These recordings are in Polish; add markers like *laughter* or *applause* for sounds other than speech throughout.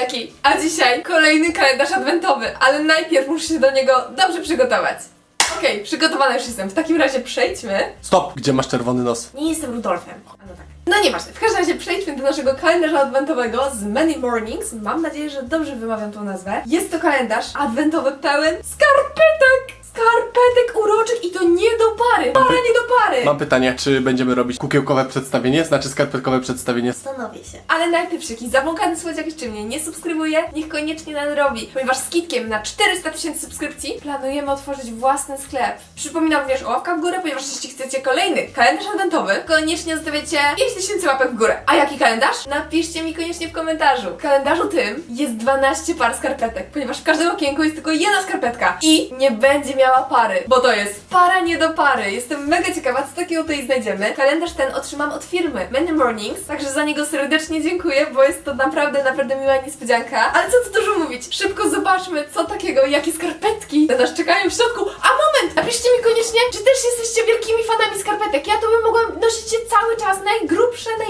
buziaki! A dzisiaj kolejny kalendarz adwentowy, ale najpierw muszę się do niego dobrze przygotować. Okej, przygotowana już jestem. W takim razie przejdźmy. Stop! Gdzie masz czerwony nos? Nie jestem Rudolfem. A no tak. No nieważne. W każdym razie przejdźmy do naszego kalendarza adwentowego z Many Mornings. Mam nadzieję, że dobrze wymawiam tą nazwę. Jest to kalendarz adwentowy pełen skarpetek! Skarpetek uroczych i to nie do pary! Para nie do pary! Mam pytanie, czy będziemy robić kukiełkowe przedstawienie, znaczy skarpetkowe przedstawienie? Zastanowię się. Ale najpierw jakiś zabłąkany słodziak jeszcze mnie nie subskrybuje, niech koniecznie nadrobi, ponieważ z kitkiem na 400 tysięcy subskrypcji planujemy otworzyć własny sklep. Przypominam również o łapkach w górę, ponieważ jeśli chcecie kolejny kalendarz adwentowy, koniecznie zostawiacie 5 tysięcy łapek w górę. A jaki kalendarz? Napiszcie mi koniecznie w komentarzu. W kalendarzu tym jest 12 par skarpetek, ponieważ w każdym okienku jest tylko jedna skarpetka i nie będzie miała pary, bo to jest para nie do pary. Jestem mega ciekawa, co takiego tutaj znajdziemy. Kalendarz ten otrzymam od firmy Many Mornings, także za niego serdecznie dziękuję, bo jest to naprawdę, naprawdę miła niespodzianka. Ale co tu dużo mówić, szybko zobaczmy, co takiego, jakie skarpetki na nas czekają w środku. A moment, napiszcie mi koniecznie, czy też jesteście wielkimi fanami skarpetek. Ja to bym mogła nosić je cały czas, najgrubsze, największe,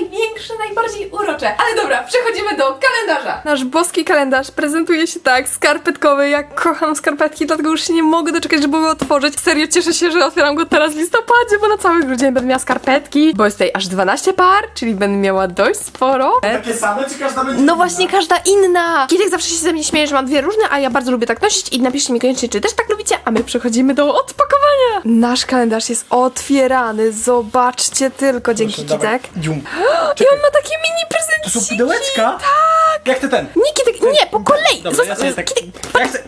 najbardziej urocze. Ale dobra, przechodzimy do kalendarza. Nasz boski kalendarz prezentuje się tak, skarpetkowy. Ja kocham skarpetki, dlatego już się nie mogę doczekać, żeby go otworzyć. Serio cieszę się, że otwieram go teraz w listopadzie, bo na cały grudzień będę miała skarpetki. Bo jest tutaj aż 12 par, czyli będę miała dość sporo. Takie same, czy każda będzie No właśnie, każda inna. Kiedyś zawsze się ze mnie śmieje, że mam dwie różne, a ja bardzo lubię tak nosić i napiszcie mi koniecznie, czy też tak lubicie, a my przechodzimy do odpakowania. Nasz kalendarz jest otwierany, zobaczcie tylko, dzięki Kitek. Dzium. *gasps* I on ma takie mini prezenciki. To są pudełeczka? Tak! Jak ty ten? Nie, Kitek, nie, po kolei. Dobra, ja sobie tak... Kitek, Ja chcę...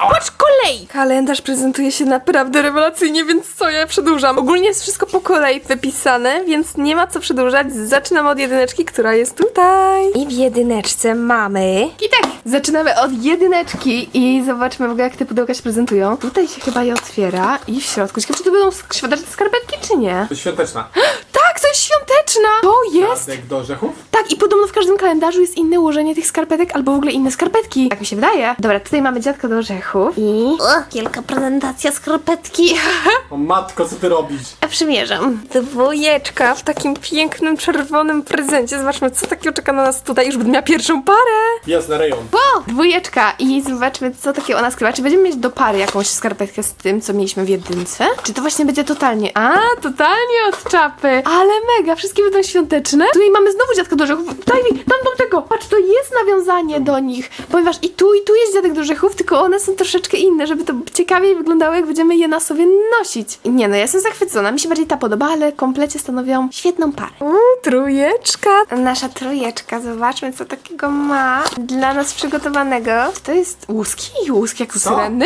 Patrz kolei! Kalendarz prezentuje się naprawdę rewelacyjnie, więc co ja przedłużam? Ogólnie jest wszystko po kolei wypisane, więc nie ma co przedłużać. Zaczynamy od jedyneczki, która jest tutaj. I w jedyneczce mamy... Kitek! Zaczynamy od jedyneczki i zobaczmy w ogóle jak te pudełka się prezentują. Tutaj się chyba je otwiera i w środku. Ciekawe, czy to będą sk- świąteczne skarpetki, czy nie? To świąteczna. *gasps* Tak, to jest świąteczna! To jest! Jadek do orzechów? Tak, i podobno w każdym kalendarzu jest inne ułożenie tych skarpetek, albo w ogóle inne skarpetki. Tak mi się wydaje. Dobra, tutaj mamy dziadka do orzechów i... O, wielka prezentacja skarpetki. *laughs* O matko, co ty robisz? A przymierzam. Dwójeczka w takim pięknym, czerwonym prezencie. Zobaczmy, co takiego czeka na nas tutaj. Już będę miała pierwszą parę. Jasny rejon. O, dwójeczka i zobaczmy, co takiego ona skrywa. Czy będziemy mieć do pary jakąś skarpetkę z tym, co mieliśmy w jedynce? Czy to właśnie będzie totalnie... A, totalnie od czapy. Ale mega, wszystkie będą świąteczne. Tutaj mamy znowu dziadka do orzechów. Daj mi, dam do tego. Patrz, to jest nawiązanie do nich. Ponieważ i tu, i tu jest dziadek do orzechów, tylko one są troszeczkę inne, żeby to ciekawiej wyglądało, jak będziemy je na sobie nosić. Nie no, ja jestem zachwycona. Mi się bardziej ta podoba, ale komplecie stanowią świetną parę. Uuu, trójeczka. Nasza trójeczka, zobaczmy, co takiego ma dla nas przygotowanego. To jest łuski? Łuski jak u?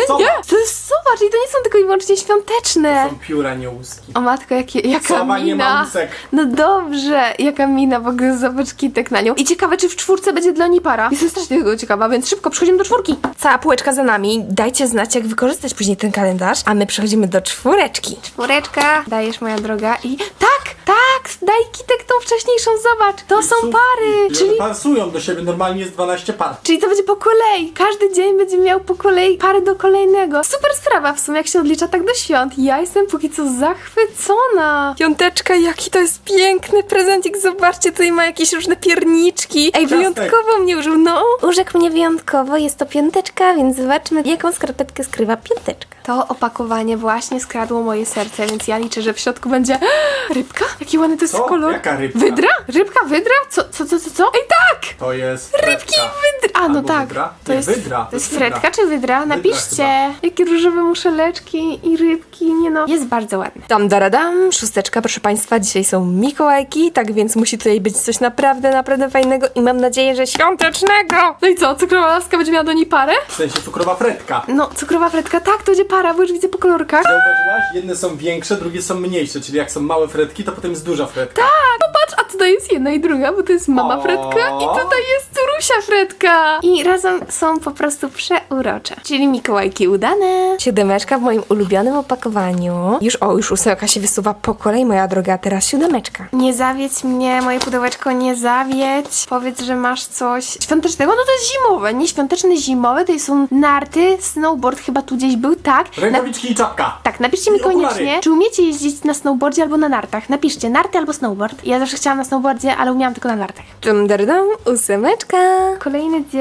Co? Nie, to jest, zobacz, i to nie są tylko i wyłącznie świąteczne. Są pióra, nie łuski. O matko, jakie, jaka Sowa nie ma mina. łusek. No dobrze, jaka mina, w ogóle zobacz kitek na nią. I ciekawe, czy w czwórce będzie dla niej para. Jestem strasznie tego ciekawa, więc szybko przechodzimy do czwórki. Cała półeczka za nami. Dajcie znać, jak wykorzystać później ten kalendarz, a my przechodzimy do czwóreczki. Czwóreczka, dajesz moja droga i... Tak, tak, daj kitek tą wcześniejszą, zobacz. To są Cóż, pary, i czyli... one pasują do siebie, normalnie jest 12 par. Czyli to będzie po kolei. Każdy dzień będzie miał po kolei parę do kolejnego. Super sprawa w sumie, jak się odlicza tak do świąt. Ja jestem póki co zachwycona. Piąteczka, jaki to jest piękny prezencik. Zobaczcie, tutaj ma jakieś różne pierniczki. Ej, wyjątkowo mnie użył, no. Urzekł mnie wyjątkowo, jest to piąteczka, więc zobaczmy, jaką skarpetkę skrywa piąteczka. To opakowanie właśnie skradło moje serce, więc ja liczę, że w środku będzie *gasps* rybka. Jaki ładny to jest Co? kolor. Jaka rybka? Wydra? Rybka, wydra? Co, co, co, co, co? Ej, tak! To jest Rybki fredka. Wydra. A, no Albo tak. wydra? To Nie, jest wydra. To jest wydra. fredka czy wydra? Napiszcie. chyba. Jakie różowe muszeleczki i rybki, nie no. Jest bardzo ładne. Dam daradam, szósteczka, proszę Państwa, dzisiaj są Mikołajki, tak więc musi tutaj być coś naprawdę, naprawdę fajnego i mam nadzieję, że świątecznego. No i co, cukrowa laska będzie miała do niej parę? W sensie cukrowa fredka. No, cukrowa fredka, tak, to będzie para, bo już widzę po kolorkach. Zauważyłaś? Jedne są większe, drugie są mniejsze, czyli jak są małe fredki, to potem jest duża fredka. Tak, popatrz, a tutaj jest jedna i druga, bo to jest mama O. Fredka i tutaj jest Curusia Fredka. I razem są po prostu przeurocze. Czyli Mikołajki udane. Siódemeczka w moim ulubionym opakowaniu. Już, o, już ósemka się wysuwa po kolei, moja droga, a teraz siódemeczka. Nie zawiedź mnie, moje pudełeczko, nie zawiedź. Powiedz, że masz coś świątecznego. No to jest zimowe, nie świąteczne, zimowe. Tutaj są narty, snowboard chyba tu gdzieś był, tak. Na- Rękawiczki i czapka. tak, napiszcie mi I okulary. koniecznie, czy umiecie jeździć na snowboardzie albo na nartach. Napiszcie, narty albo snowboard. Ja zawsze chciałam na snowboardzie, ale umiałam tylko na nartach. Dum, dar, dum, ósemeczka. Kolejny dzień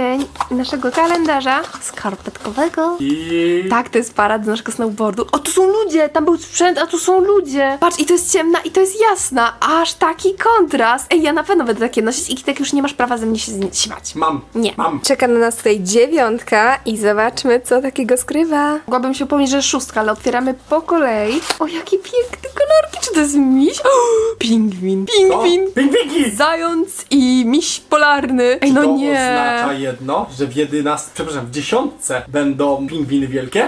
naszego kalendarza skarpetkowego. I... Tak, to jest parad do naszego snowboardu. O, tu są ludzie! Tam był sprzęt, a tu są ludzie! Patrz, i to jest ciemna, i to jest jasna. Aż taki kontrast. Ej, ja na pewno będę takie nosić i tak już nie masz prawa ze mnie się z- śmiać. Mam. Nie. Mam. Czeka na nas tutaj dziewiątka i zobaczmy, co takiego skrywa. Mogłabym się upomnieć, że szóstka, ale otwieramy po kolei. O, jakie piękne kolorki! Czy to jest miś? O, pingwin, pingwin, Pingwinki! zając i miś polarny. Ej, no to nie. oznacza jedno, że w jedenastce, przepraszam, w dziesiątce będą pingwiny wielkie.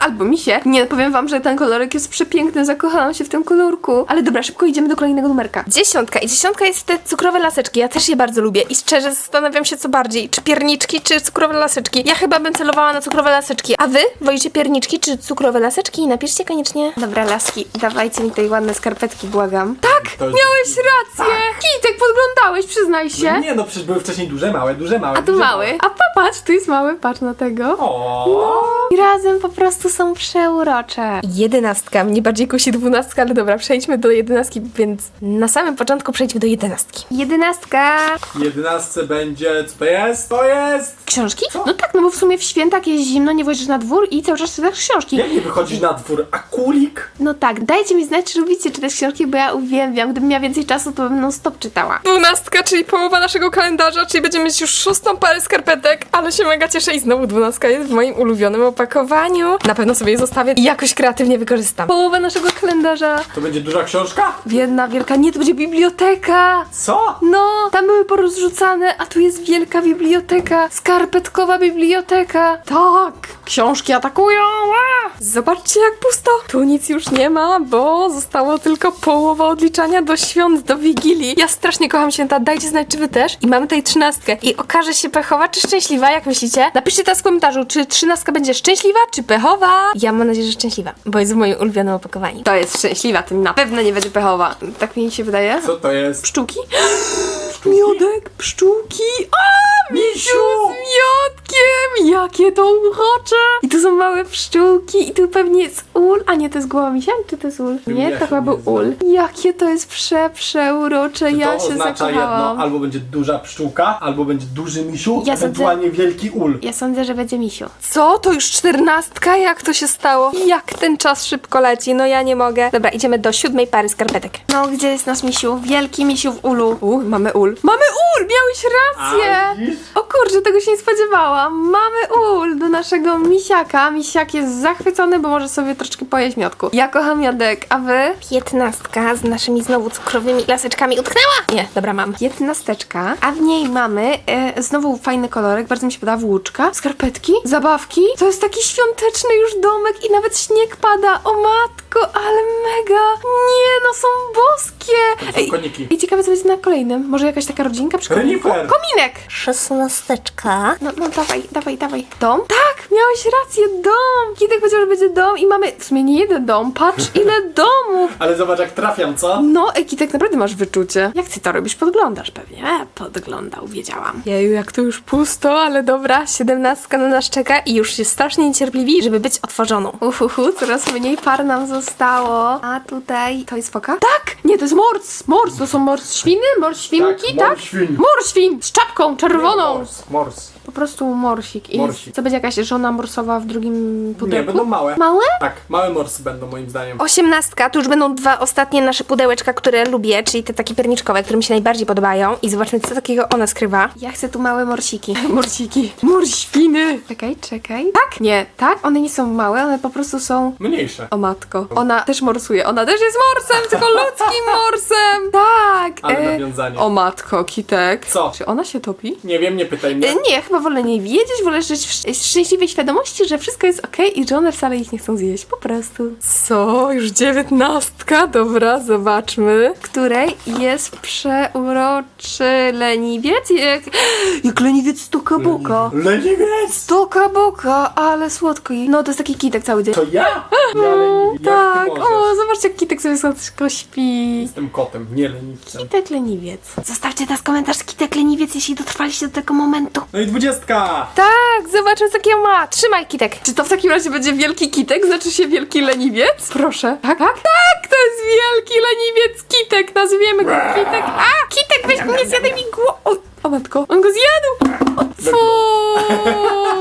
Albo misie. Nie, powiem wam, że ten kolorek jest przepiękny, zakochałam się w tym kolorku. Ale dobra, szybko idziemy do kolejnego numerka. Dziesiątka. I dziesiątka jest te cukrowe laseczki. Ja też je bardzo lubię. I szczerze zastanawiam się co bardziej. Czy pierniczki, czy cukrowe laseczki. Ja chyba bym celowała na cukrowe laseczki. A wy? Wolicie pierniczki, czy cukrowe laseczki? Napiszcie koniecznie. Dobra, laski, dawajcie mi tej ładne skarpetki, błagam. Tak, To jest- miałeś rację. Kitek, podglądałeś, przyznaj się. No nie no, przecież były wcześniej duże, małe, duże, małe. A tu duże, mały. A popatrz, tu jest mały, patrz na tego. O. I razem po prostu są przeurocze. Jedenastka. Mnie bardziej kusi dwunastka, ale dobra, przejdźmy do jedenastki, więc na samym początku przejdźmy do jedenastki. Jedenastka. W jedenastce będzie, co to jest? To jest! Książki? Co? No tak, no bo w sumie w świętach jest zimno, nie włożysz na dwór i cały czas czytasz książki. Jak nie wychodzisz na dwór? A kulik? No tak, dajcie mi znać, czy lubicie czytać książki, bo ja uwielbiam. Gdybym miała więcej czasu, to bym non stop czytała. Dwunastka, czyli połowa naszego kalendarza, czyli będziemy mieć już szóstą parę skarpetek, ale się mega cieszę i znowu dwunastka jest w moim ulubionym opakowaniu. Na pewno sobie je zostawię i jakoś kreatywnie wykorzystam. Połowa naszego kalendarza. To będzie duża książka? Jedna wielka, nie, to będzie biblioteka. Co? No, tam były porozrzucane, a tu jest wielka biblioteka, skarpetkowa biblioteka. Tak, książki atakują. Ła! Zobaczcie jak pusto. Tu nic już nie ma, bo zostało tylko połowa odliczania do świąt, do Wigilii. Ja strasznie kocham święta, dajcie znać czy wy też. I mamy tutaj trzynastkę. I okaże się pechowa czy szczęśliwa, jak myślicie? Napiszcie teraz w komentarzu, czy trzynastka będzie szczęśliwa, czy pechowa. Ja mam nadzieję, że szczęśliwa, bo jest w moim ulubionym opakowaniu. To jest szczęśliwa, tym na pewno nie będzie pechowa. Tak mi się wydaje. Co to jest? Pszczółki? Sztuki? Miodek, pszczółki. A, misiu z miodkiem! Jakie to urocze! I tu są małe pszczółki i tu pewnie jest ul. A nie, to jest głowa misia? Czy to jest ul? Nie, Ja to chyba był ul. Jakie to jest prze, przeurocze. Ja to się oznacza zakochałam. jedno, albo będzie duża pszczółka, albo będzie duży misiu, Ja sądzę- ewentualnie wielki ul. Ja sądzę, że będzie misiu. Co? To już czternastka? Jak to się stało? Jak ten czas szybko leci? No ja nie mogę. Dobra, idziemy do siódmej pary skarpetek. No, gdzie jest nasz misiu? Wielki misiu w ulu. U, mamy ul. Mamy ul! Miałeś rację! A, widzisz? O kurczę, tego się nie spodziewałam. Mamy ul do naszego misiaka. Misiak jest zachwycony, bo może sobie troszeczkę pojeść miodku. Ja kocham miodek, a wy? Piętnastka z naszymi znowu cukrowymi laseczkami utknęła? Nie, dobra, mam. Piętnasteczka, a w niej mamy e, znowu fajny kolorek, bardzo mi się podoba włóczka, skarpetki, zabawki. To jest taki świąteczny już domek i nawet śnieg pada. O matko, ale mega! Nie, no są boskie! Są koniki. I ciekawe co będzie na kolejnym. Może jakaś taka rodzinka przy kominku? Renifer. Kominek! Szesnasteczka. No, no dawaj, dawaj, dawaj. Dom? Tak, miałeś rację, dom! Kitek powiedział, że będzie dom i mamy w sumie nie jeden dom. Patrz *laughs* ile domów! Ale zobacz jak trafiam, co? No, Ej, Kitek, naprawdę masz wyczucie. Jak ty to robisz? Podglądasz pewnie. E, podglądał, wiedziałam. Jeju, jak to już pusto, ale dobra, siedemnastka na nas czeka i już jest strasznie niecierpliwi, żeby być otworzoną. Uhuhu, coraz mniej par nam zostało. A tutaj to jest foka? Tak! Nie, to jest mors! Mors, to są mors świny? Mors świnki, Tak, tak? mors świn. Mors świn! Z czapką czerwoną! Mors, mors. Po prostu morsik. I Morsik. co będzie jakaś żona morsowa w drugim pudełku? Nie, będą małe. Małe? Tak, małe morsy będą moim zdaniem. Osiemnastka, tu już będą dwa ostatnie nasze pudełeczka, które lubię, czyli te takie pierniczkowe, które mi się najbardziej podobają. I zobaczmy, co takiego ona skrywa. Ja chcę tu małe morsiki. *laughs* Morsiki. Morświny. Czekaj, czekaj. Tak? Nie, tak? One nie są małe, one po prostu są... Mniejsze. O matko. Ona też morsuje. Ona też jest morsem, tylko ludzkim *laughs* morsem. Tak. Ale nawiązanie. O matko, Kitek. Co? Czy ona się topi? Nie wiem, nie pytaj mnie. E, Nie, chyba wolę nie wiedzieć, wolę żyć w sz- szczęśliwej świadomości, że wszystko jest okej i że one wcale ich nie chcą zjeść, po prostu. Co? Już dziewiętnastka? Dobra, zobaczmy. Której jest przeuroczy leniwiec. Jak, jak leniwiec stoka boka. Leniwiec! Stoka boka, ale słodko. No to jest taki kitek cały dzień. To ja? Ja leniwiec. tak, zobaczcie jak kitek sobie słodko śpi. Jestem kotem, nie leniwcem. Kitek leniwiec. Zostawcie teraz komentarz Kitek leniwiec, jeśli dotrwaliście do tego momentu. No i dwudziestka! Tak, zobaczmy, co takiego ma. Trzymaj, Kitek. Czy to w takim razie będzie wielki kitek, znaczy się wielki leniwiec? Proszę. Tak, tak? Tak, to jest wielki leniwiec kitek, nazwiemy go kitek. A, kitek, weź mnie zjadaj mi głowę. O, o matko, on go zjadł. O,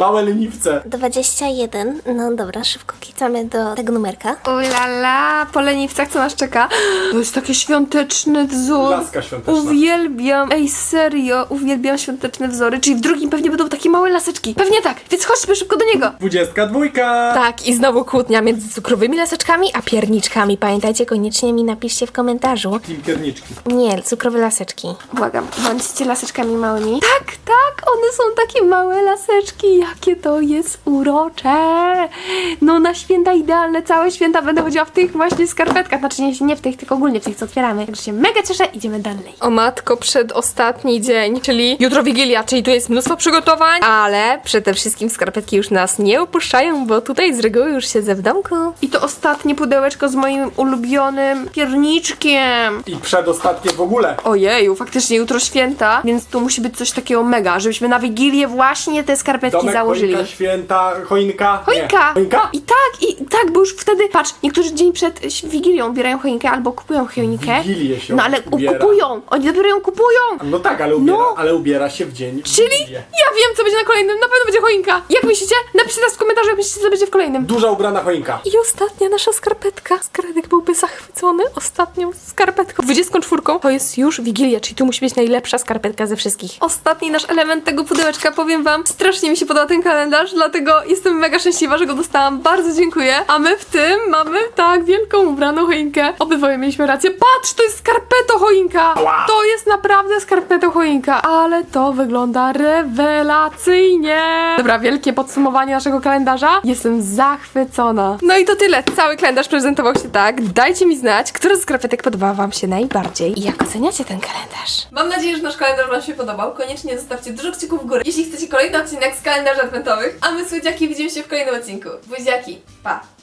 Małe leniwce. 21. No dobra, szybko klikamy do tego numerka. Ulala, po leniwcach co nas czeka? To jest taki świąteczny wzór. Laska świąteczna. Uwielbiam, ej serio, uwielbiam świąteczne wzory. Czyli w drugim pewnie będą takie małe laseczki. Pewnie tak, więc chodźmy szybko do niego. Dwudziestka dwójka. Tak, i znowu kłótnia między cukrowymi laseczkami a pierniczkami. Pamiętajcie, koniecznie mi napiszcie w komentarzu. Team pierniczki. Nie, cukrowe laseczki. Błagam, bądźcie laseczkami małymi. Tak, tak, one są takie małe laseczki. Jakie to jest urocze. No na święta idealne, całe święta będę chodziła w tych właśnie skarpetkach. Znaczy nie, nie w tych, tylko ogólnie w tych, co otwieramy. Także się mega cieszę, idziemy dalej. O matko, przedostatni dzień, czyli jutro Wigilia, czyli tu jest mnóstwo przygotowań, ale przede wszystkim skarpetki już nas nie opuszczają, bo tutaj z reguły już siedzę w domku. I to ostatnie pudełeczko z moim ulubionym pierniczkiem. I przedostatnie w ogóle. Ojeju, faktycznie jutro święta, więc tu musi być coś takiego mega, żebyśmy na Wigilię właśnie te skarpetki Domek, założyli. choinka, święta, choinka. Choinka! Nie. Choinka? I tak, i tak, bo już wtedy, patrz, niektórzy dzień przed Wigilią ubierają choinkę albo kupują choinkę. Wigilię się No ale ubiera. kupują, oni dopiero ją kupują. No tak, ale ubiera, No. ale ubiera się w dzień. Czyli Wigilię. ja wiem, co będzie na kolejnym, na pewno będzie choinka. Jak myślicie? Napiszcie teraz w komentarzu, jak myślicie, co będzie w kolejnym. Duża ubrana choinka. I ostatnia nasza skarpetka. Skradek byłby zachwycony ostatnią skarpetką. 24 to jest już Wigilia, czyli tu musi być najlepsza skarpetka ze wszystkich. Ostatni nasz element tego pudełeczka, powiem wam, strasznie mi się podoba ten kalendarz, dlatego jestem mega szczęśliwa, że go dostałam. Bardzo dziękuję. A my w tym mamy tak wielką ubraną choinkę. Obydwoje mieliśmy rację. Patrz, to jest skarpeto choinka. To jest naprawdę skarpeto choinka, ale to wygląda rewelacyjnie. Dobra, wielkie podsumowanie naszego kalendarza. Jestem zachwycona. No i to tyle. Cały kalendarz prezentował się tak. Dajcie mi znać, która z skarpetek podobała wam się najbardziej i jak oceniacie ten kalendarz. Mam nadzieję, że nasz kalendarz Wam się podobał. Koniecznie zostawcie dużo kciuków w górę, jeśli chcecie kolejny odcinek z kalendarzy adwentowych. A my, słodziaki, widzimy się w kolejnym odcinku. Buziaki, pa!